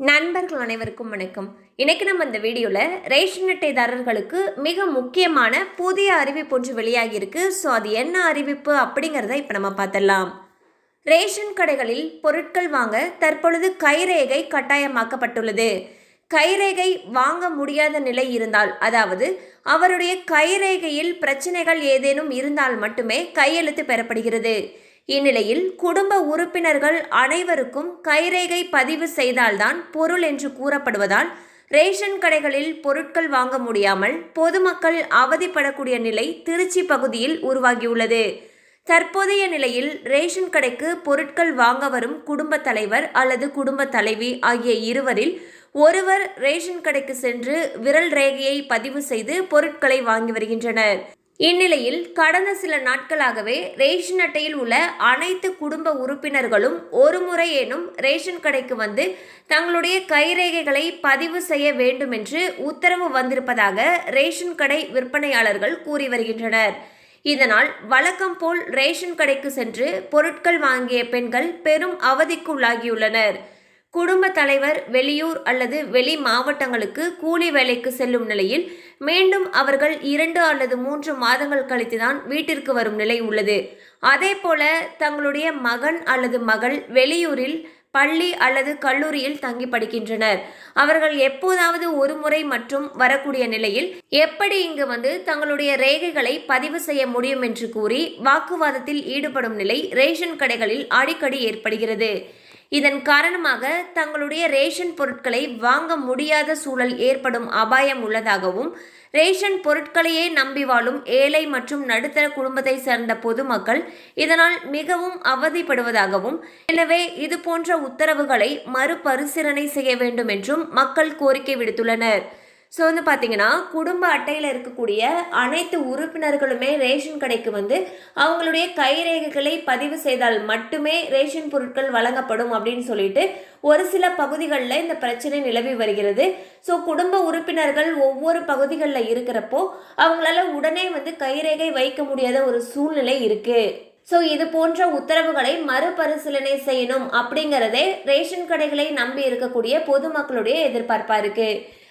நண்பர்கள் அனைவருக்கும் வணக்கம். இன்றைக்கி நம்ம இந்த வீடியோவில் ரேஷன் அட்டைதாரர்களுக்கு மிக முக்கியமான புதிய அறிவிப்பு ஒன்று வெளியாகியிருக்கு ஸோ அது என்ன அறிவிப்பு அப்படிங்கிறத இப்போ நம்ம பார்த்துடலாம். ரேஷன் கடைகளில் பொருட்கள் வாங்க தற்பொழுது கைரேகை கட்டாயமாக்கப்பட்டுள்ளது. கைரேகை வாங்க முடியாத நிலை இருந்தால் அதாவது அவருடைய கைரேகையில் பிரச்சனைகள் ஏதேனும் இருந்தால் மட்டுமே கையெழுத்து பெறப்படுகிறது. இந்நிலையில் குடும்ப உறுப்பினர்கள் அனைவருக்கும் கைரேகை பதிவு செய்தால்தான் பொருள் என்று கூறப்படுவதால் ரேஷன் கடைகளில் பொருட்கள் வாங்க முடியாமல் பொதுமக்கள் அவதிப்படக்கூடிய நிலை திருச்சி பகுதியில் உருவாகியுள்ளது. தற்போதைய நிலையில் ரேஷன் கடைக்கு பொருட்கள் வாங்க வரும் குடும்ப தலைவர் அல்லது குடும்ப தலைவி ஆகிய இருவரில் ஒருவர் ரேஷன் கடைக்கு சென்று விரல் ரேகையை பதிவு செய்து பொருட்களை வாங்கி வருகின்றனர். இந்நிலையில் கடந்த சில நாட்களாகவே ரேஷன் அட்டையில் உள்ள அனைத்து குடும்ப உறுப்பினர்களும் ஒரு முறையேனும் ரேஷன் கடைக்கு வந்து தங்களுடைய கைரேகைகளை பதிவு செய்ய வேண்டும் என்று உத்தரவு வந்திருப்பதாக ரேஷன் கடை விற்பனையாளர்கள் கூறி வருகின்றனர். இதனால் வழக்கம் போல் ரேஷன் கடைக்கு சென்று பொருட்கள் வாங்கிய பெண்கள் பெரும் அவதிக்குள்ளாகியுள்ளனர். குடும்ப தலைவர் வெளியூர் அல்லது வெளி மாவட்டங்களுக்கு கூலி வேலைக்கு செல்லும் நிலையில் மீண்டும் அவர்கள் இரண்டு அல்லது மூன்று மாதங்கள் கழித்துதான் வீட்டிற்கு வரும் நிலை உள்ளது. அதேபோல தங்களுடைய மகன் அல்லது மகள் வெளியூரில் பள்ளி அல்லது கல்லூரியில் தங்கி படிக்கின்றனர். அவர்கள் எப்போதாவது ஒரு முறை மற்றும் வரக்கூடிய நிலையில் எப்படி இங்கு வந்து தங்களுடைய ரேகைகளை பதிவு செய்ய முடியும் என்று கூறி வாக்குவாதத்தில் ஈடுபடும் நிலை ரேஷன் கடைகளில் அடிக்கடி ஏற்படுகிறது. இதன் காரணமாக தங்களுடைய ரேஷன் பொருட்களை வாங்க முடியாத சூழல் ஏற்படும் அபாயம் உள்ளதாகவும் ரேஷன் பொருட்களையே நம்பி வாழும் ஏழை மற்றும் நடுத்தர குடும்பத்தை சேர்ந்த பொதுமக்கள் இதனால் மிகவும் அவதிப்படுவதாகவும் எனவே இதுபோன்ற உத்தரவுகளை மறுபரிசீலனை செய்ய வேண்டும் என்றும் மக்கள் கோரிக்கை விடுத்துள்ளனர். ஸோ வந்து பார்த்தீங்கன்னா குடும்ப அட்டையில் இருக்கக்கூடிய அனைத்து உறுப்பினர்களுமே ரேஷன் கடைக்கு வந்து அவங்களுடைய கைரேகைகளை பதிவு செய்தால் மட்டுமே ரேஷன் பொருட்கள் வழங்கப்படும் அப்படின்னு சொல்லிட்டு ஒரு சில பகுதிகளில் இந்த பிரச்சனை நிலவி வருகிறது. ஸோ குடும்ப உறுப்பினர்கள் ஒவ்வொரு பகுதிகளில் இருக்கிறப்போ அவங்களால உடனே வந்து கைரேகை வைக்க முடியாத ஒரு சூழ்நிலை இருக்குது ஸோ இது போன்ற உத்தரவுகளை மறுபரிசீலனை செய்யணும் அப்படிங்கிறதே ரேஷன் கடைகளை நம்பி இருக்கக்கூடிய பொதுமக்களுடைய எதிர்பார்ப்பாக இருக்குது